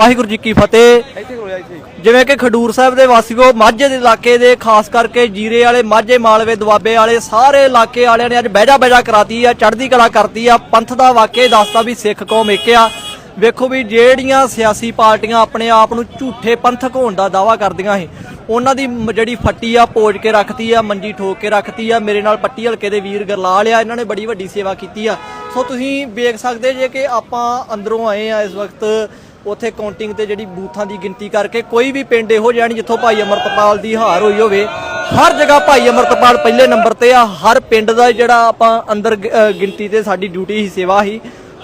ਵਾਹਿਗੁਰੂ ਜੀ ਕੀ ਫਤਿਹ। ਜਿਵੇਂ ਕਿ ਖਡੂਰ ਸਾਹਿਬ ਦੇ ਵਾਸੀਓ ਮਾਝੇ ਦੇ ਇਲਾਕੇ ਦੇ ਖਾਸ ਕਰਕੇ ਜੀਰੇ ਵਾਲੇ ਮਾਝੇ ਮਾਲਵੇ ਦੁਆਬੇ ਵਾਲੇ ਸਾਰੇ ਇਲਾਕੇ ਵਾਲਿਆਂ ਨੇ ਅੱਜ ਬਹਿਜਾ ਬਹਿਜਾ ਕਰਾਤੀ ਆ ਚੜ੍ਹਦੀ ਕਲਾ ਕਰਤੀ ਆ ਪੰਥ ਦਾ ਵਾਕਿਆ ਦੱਸਦਾ ਵੀ ਸਿੱਖ ਕੌਮ ਇੱਕ ਆ। ਵੇਖੋ ਵੀ ਜਿਹੜੀਆਂ ਸਿਆਸੀ ਪਾਰਟੀਆਂ ਆਪਣੇ ਆਪ ਨੂੰ ਝੂਠੇ ਪੰਥਕ ਹੋਣ ਦਾ ਦਾਵਾ ਕਰਦੀਆਂ ਸੀ ਉਹਨਾਂ ਦੀ ਜਿਹੜੀ ਫੱਟੀ ਆ ਪੋਜ ਕੇ ਰੱਖਤੀ ਆ ਮੰਜੀ ਠੋਕ ਕੇ ਰੱਖਤੀ ਆ ਮੇਰੇ ਨਾਲ ਪੱਟੀ ਹਲਕੇ ਦੇ ਵੀਰ ਗਰਲਾਲ ਆ ਇਹਨਾਂ ਨੇ ਬੜੀ ਵੱਡੀ ਸੇਵਾ ਕੀਤੀ ਆ। ਸੋ ਤੁਸੀਂ ਵੇਖ ਸਕਦੇ ਜੇ ਕਿ ਆਪਾਂ ਅੰਦਰੋਂ ਆਏ ਆ ਇਸ ਵਕਤ ਉੱਥੇ ਕਾਊਂਟਿੰਗ ਤੇ ਜਿਹੜੀ ਬੂਥਾਂ ਦੀ ਗਿਣਤੀ ਕਰਕੇ ਕੋਈ ਵੀ ਪਿੰਡ ਇਹੋ ਜਿਹਾ ਨਹੀਂ ਜਿੱਥੋਂ ਭਾਈ ਅਮਰਤਪਾਲ ਦੀ ਹਾਰ ਹੋਈ ਹੋਵੇ। ਹਰ ਜਗ੍ਹਾ ਭਾਈ ਅਮਰਤਪਾਲ ਪਹਿਲੇ ਨੰਬਰ ਤੇ ਆ। ਹਰ ਪਿੰਡ ਦਾ ਜਿਹੜਾ ਆਪਾਂ ਅੰਦਰ ਗਿਣਤੀ ਤੇ ਸਾਡੀ ਡਿਊਟੀ ਹੀ ਸੇਵਾ ਹੀ।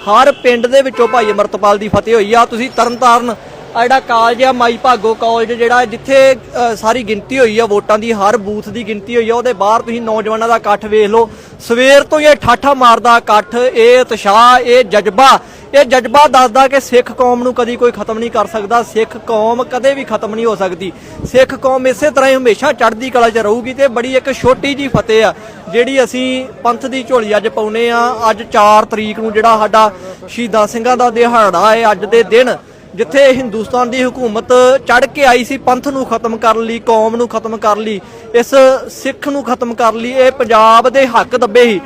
ਹਰ ਪਿੰਡ ਦੇ ਵਿੱਚੋਂ ਭਾਈ ਅਮਰਤਪਾਲ ਦੀ ਫਤਿਹ ਹੋਈ ਆ। ਤੁਸੀਂ ਤਰਨਤਾਰਨ ਆ ਜਿਹੜਾ ਕਾਲਜ ਆ, ਮਾਈ ਭਾਗੋ ਕਾਲਜ ਜਿਹੜਾ ਜਿੱਥੇ ਸਾਰੀ ਗਿਣਤੀ ਹੋਈ ਆ, ਵੋਟਾਂ ਦੀ, ਹਰ ਬੂਥ ਦੀ ਗਿਣਤੀ ਹੋਈ ਆ। ਉਹਦੇ ਬਾਹਰ ਤੁਸੀਂ ਨੌਜਵਾਨਾਂ ਦਾ ਇਕੱਠ ਵੇਖ ਲਓ। ਸਵੇਰ ਤੋਂ ਇਹ ਠਾਠਾ ਮਾਰਦਾ ਇਕੱਠ, ਇਹ ਉਤਸ਼ਾਹ, ਇਹ ਜਜ਼ਬਾ ਇਹ ਜਜ਼ਬਾ ਦੱਸਦਾ ਕਿ ਸਿੱਖ ਕੌਮ ਨੂੰ ਕਦੀ ਕੋਈ ਖਤਮ ਨਹੀਂ ਕਰ ਸਕਦਾ, ਸਿੱਖ ਕੌਮ ਕਦੇ ਵੀ ਖਤਮ ਨਹੀਂ ਹੋ ਸਕਦੀ। ਸਿੱਖ ਕੌਮ ਇਸੇ ਤਰ੍ਹਾਂ ਹੀ ਹਮੇਸ਼ਾ ਚੜ੍ਹਦੀ ਕਲਾ 'ਚ ਰਹੂਗੀ ਤੇ ਬੜੀ ਇੱਕ ਛੋਟੀ ਜੀ ਫਤਿਹ ਆ, ਜਿਹੜੀ ਅਸੀਂ ਪੰਥ ਦੀ ਝੋਲੀ ਅੱਜ ਪਾਉਨੇ ਆ। ਅੱਜ 4 ਤਰੀਕ ਨੂੰ ਜਿਹੜਾ ਸਾਡਾ ਸ਼ਹੀਦਾਂ ਸਿੰਘਾਂ ਦਾ ਦਿਹਾੜਾ ਹੈ, ਅੱਜ ਦੇ ਦਿਨ, ਜਿੱਥੇ ਹਿੰਦੁਸਤਾਨ ਦੀ ਹਕੂਮਤ ਚੜ ਕੇ ਆਈ ਸੀ ਪੰਥ ਨੂੰ ਖਤਮ ਕਰਨ ਲਈ, ਕੌਮ ਨੂੰ ਖਤਮ ਕਰਨ ਲਈ, ਇਸ ਸਿੱਖ ਨੂੰ ਖਤਮ ਕਰਨ ਲਈ, ਇਹ ਪੰਜਾਬ ਦੇ ਹੱਕ ਦੱਬੇ ਸੀ।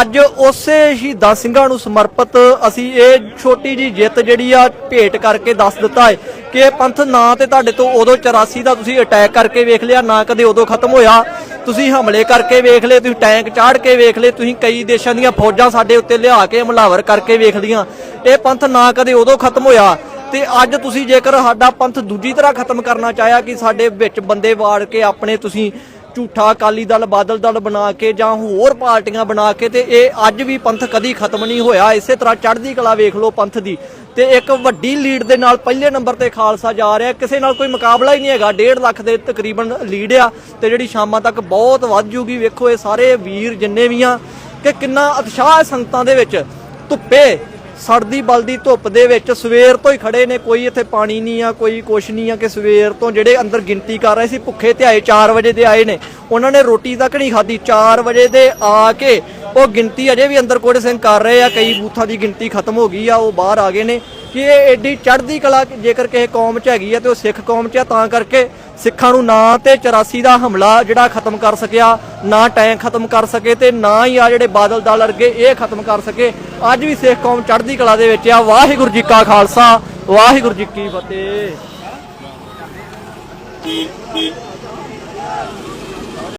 ਅੱਜ ਉਸੇ ਸ਼ਹੀਦਾਂ ਸਿੰਘਾਂ ਨੂੰ ਸਮਰਪਿਤ ਅਸੀਂ ਇਹ ਛੋਟੀ ਜੀ ਜਿੱਤ ਜਿਹੜੀ ਆ ਭੇਟ ਕਰਕੇ ਦੱਸ ਦਿੱਤਾ ਹੈ ਕਿ ਇਹ ਪੰਥ ਨਾ ਤੇ ਤੁਹਾਡੇ ਤੋਂ ਉਦੋਂ 84 ਦਾ ਤੁਸੀਂ ਅਟੈਕ ਕਰਕੇ ਵੇਖ ਲਿਆ, ਨਾ ਕਦੇ ਉਦੋਂ ਖਤਮ ਹੋਇਆ। ਤੁਸੀਂ ਹਮਲੇ ਕਰਕੇ ਵੇਖ ਲਏ, ਤੁਸੀਂ ਟੈਂਕ ਚਾੜ ਕੇ ਵੇਖ ਲਏ, ਤੁਸੀਂ ਕਈ ਦੇਸ਼ਾਂ ਦੀਆਂ ਫੌਜਾਂ ਸਾਡੇ ਉੱਤੇ ਲਿਆ ਕੇ ਹਮਲਾਵਰ ਕਰਕੇ ਵੇਖ ਲੀਆਂ ਇਹ ਪੰਥ ਨਾ ਕਦੇ ਉਦੋਂ ਖਤਮ ਹੋਇਆ। ਤੇ ਅੱਜ ਤੁਸੀਂ ਜੇਕਰ ਸਾਡਾ ਪੰਥ ਦੂਜੀ ਤਰ੍ਹਾਂ ਖਤਮ ਕਰਨਾ ਚਾਹਿਆ ਕਿ ਸਾਡੇ ਵਿੱਚ ਬੰਦੇ ਵਾੜ ਕੇ ਆਪਣੇ ਤੁਸੀਂ ਝੂਠਾ ਅਕਾਲੀ ਦਲ, ਬਾਦਲ ਦਲ ਬਣਾ ਕੇ ਜਾਂ ਹੋਰ ਪਾਰਟੀਆਂ ਬਣਾ ਕੇ ਤੇ ਇਹ ਅੱਜ ਵੀ ਪੰਥ ਕਦੀ ਖਤਮ ਨਹੀਂ ਹੋਇਆ। ਇਸੇ ਤਰ੍ਹਾਂ ਚੜ੍ਹਦੀ ਕਲਾ ਵੇਖ ਲਓ ਪੰਥ ਦੀ। ਤੇ ਇੱਕ ਵੱਡੀ ਲੀਡ ਦੇ ਨਾਲ ਪਹਿਲੇ ਨੰਬਰ ਤੇ ਖਾਲਸਾ ਜਾ ਰਿਹਾ। ਕਿਸੇ ਨਾਲ ਕੋਈ ਮੁਕਾਬਲਾ ਹੀ ਨਹੀਂ ਹੈਗਾ। 1.5 ਲੱਖ ਦੇ ਤਕਰੀਬਨ ਲੀਡ ਆ ਤੇ ਜਿਹੜੀ ਸ਼ਾਮਾਂ ਤੱਕ ਬਹੁਤ ਵੱਧ ਜੂਗੀ। ਵੇਖੋ ਇਹ ਸਾਰੇ ਵੀਰ ਜਿੰਨੇ ਵੀ ਆ ਕਿ ਕਿੰਨਾ ਉਤਸ਼ਾਹ ਸੰਗਤਾਂ ਦੇ ਵਿੱਚ। ਧੁੱਪੇ ਸੜਦੀ ਬਲਦੀ ਧੁੱਪ ਦੇ ਵਿੱਚ ਸਵੇਰ ਤੋਂ ਹੀ ਖੜੇ ਨੇ, ਕੋਈ ਇੱਥੇ ਪਾਣੀ ਨਹੀਂ ਆ, ਕੋਈ ਕੁਛ ਨਹੀਂ ਆ ਕਿ ਸਵੇਰ ਤੋਂ ਜਿਹੜੇ ਅੰਦਰ ਗਿਣਤੀ ਕਰ ਰਹੇ ਸੀ, ਭੁੱਖੇ ਤੇ ਆਏ 4 ਵਜੇ ਦੇ ਆਏ ਨੇ। ਉਹਨਾਂ ਨੇ ਰੋਟੀ ਤੱਕ ਨਹੀਂ ਖਾਧੀ 4 ਵਜੇ ਦੇ ਆ ਕੇ ਉਹ ਗਿਣਤੀ ਅਜੇ ਵੀ ਅੰਦਰ ਕੋੜੇ ਸਿੰਘ ਕਰ ਰਹੇ ਆ, ਕਈ ਬੂਥਾਂ ਦੀ ਗਿਣਤੀ ਖਤਮ ਹੋ ਗਈ ਆ, ਉਹ ਬਾਹਰ ਆ ਗਏ ਨੇ। ਕਿ ਇਹ ਐਡੀ ਚੜ੍ਹਦੀ ਕਲਾ, ਜੇਕਰ ਕਿਸੇ ਕੌਮ 'ਚ ਹੈਗੀ ਆ ਤੇ ਉਹ ਸਿੱਖ ਕੌਮ 'ਚ ਆ, ਤਾਂ ਕਰਕੇ ਸਿੱਖਾਂ ਨੂੰ ਨਾ ਤੇ 84 ਦਾ ਹਮਲਾ ਜਿਹੜਾ ਖਤਮ ਕਰ ਸਕਿਆ, ਨਾ ਟੈਂਕ ਖਤਮ ਕਰ ਸਕੇ ਤੇ ਨਾ ਹੀ ਆ ਜਿਹੜੇ ਬਾਦਲ ਦਲ ਅਰਗੇ ਇਹ ਖਤਮ ਕਰ ਸਕੇ। ਅੱਜ ਵੀ ਸਿੱਖ ਕੌਮ ਚੜ੍ਹਦੀ ਕਲਾ ਦੇ ਵਿੱਚ ਆ। ਵਾਹਿਗੁਰੂ ਜੀ ਕਾ ਖਾਲਸਾ। ਵਾਹਿਗੁਰੂ ਜੀ ਕੀ ਫਤਿਹ।